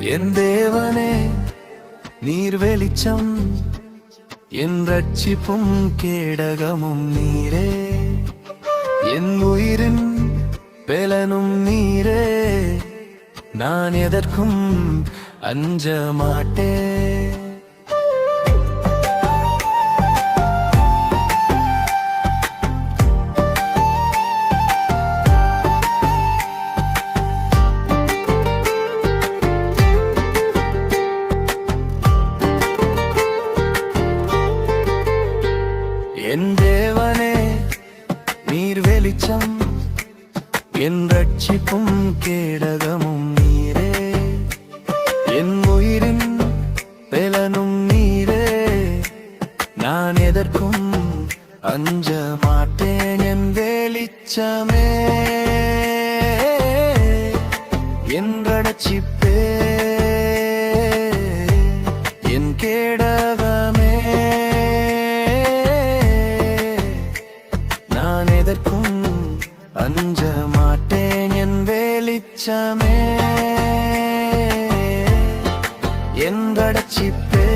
என் தேவனே நீர் வெளிச்சம். என் ரட்சிப்பும் கேடகமும் நீரே. என் உயிரின் பெலனும் நீரே. நான் எதற்கும் அஞ்ச மாட்டேன். என் தேவனே நீர் வெளிச்சம் என் ரட்சிப்பும் கேடகமும் நீரே. என் உயிரின் பெலனும் நீரே. நான் எதற்கும் அஞ்ச மாட்டேன் என் வெளிச்சமே. என் ரட்சிப்பே என் கேட அஞ்ச மாட்டேன் என் வெளிச்சமே என் கடச்சிப்பே